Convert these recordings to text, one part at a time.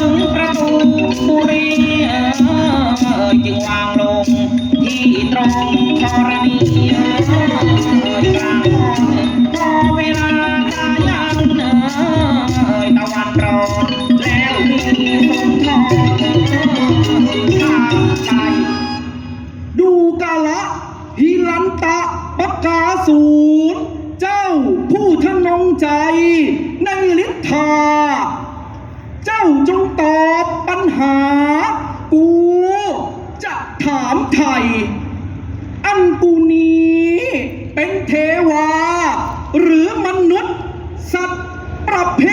ถึงประตูบุรีจึงวางลงที่ตรงธรณีกลอเวลาายังเนยตะวันรอแล้วมีฝนตกทาใจดูกาละฮิลันตะปกาศูนเจ้าผู้ทนงใจ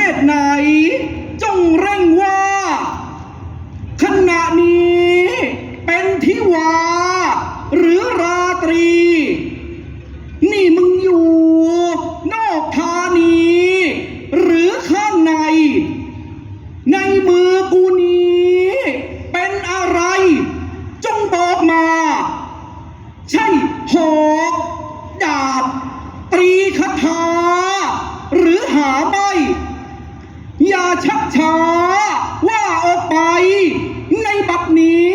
ประเภทไหน จงเร่งว่า ขณะนี้เป็นทิวา หรือราตรี นี่มึงอยู่ นอกธานี หรือข้างใน ในมือกูนี้ เป็นอะไร จงบอกมา ใช่หอกดาบ ตรีคาถา หรือหาไม่ อย่าชักช้าว่าออกไป ในบัดนี้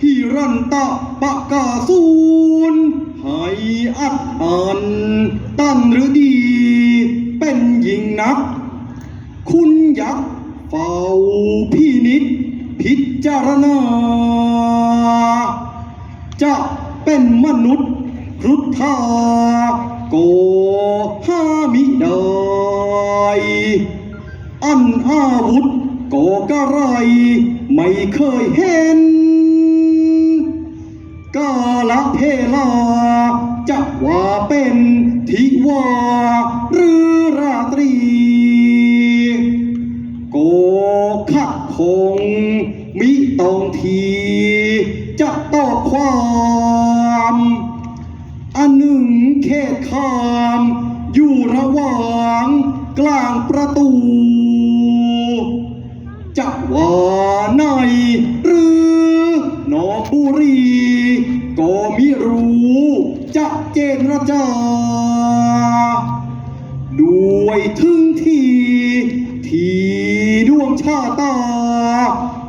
ฮิรันตะปะกาสูนให้อัดอัน ตั้นหรือดี เป็นหญิงนัก คุณยักษ์เฝ้าพี่นิด พิจารณา จะเป็นมนุษย์ครุฑธาโก กกระไรไม่เคยเห็นกาละเพลาจะว่าเป็นทิวาหรือราตรี โกขัดคงมิต้องที จะตอบความอันหนึ่งเขตขาม อยู่ระหว่างกลางประตู จะว่าในหรือนอกบุรี ก็มิรู้ จะเจนรจา ด้วยถึงทีทีดวงชาตา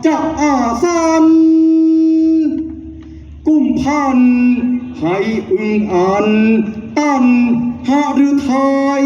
จะอาสันกุมพัน ให้อึงอัน ตันหาหรือไทย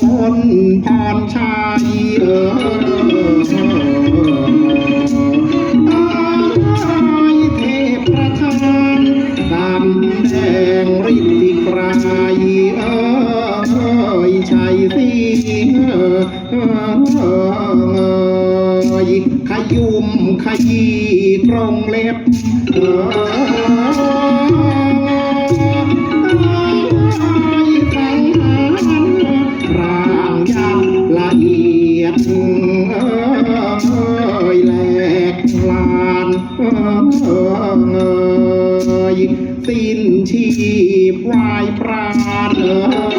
พ้นพรชัยเอ่ยเทพประธานดำแดงฤทธิกรายเอ่ยชัยสิงห์เอ่ยขยุมขยี้กรงเล็บเอ่ย ชีพวายปราเนอ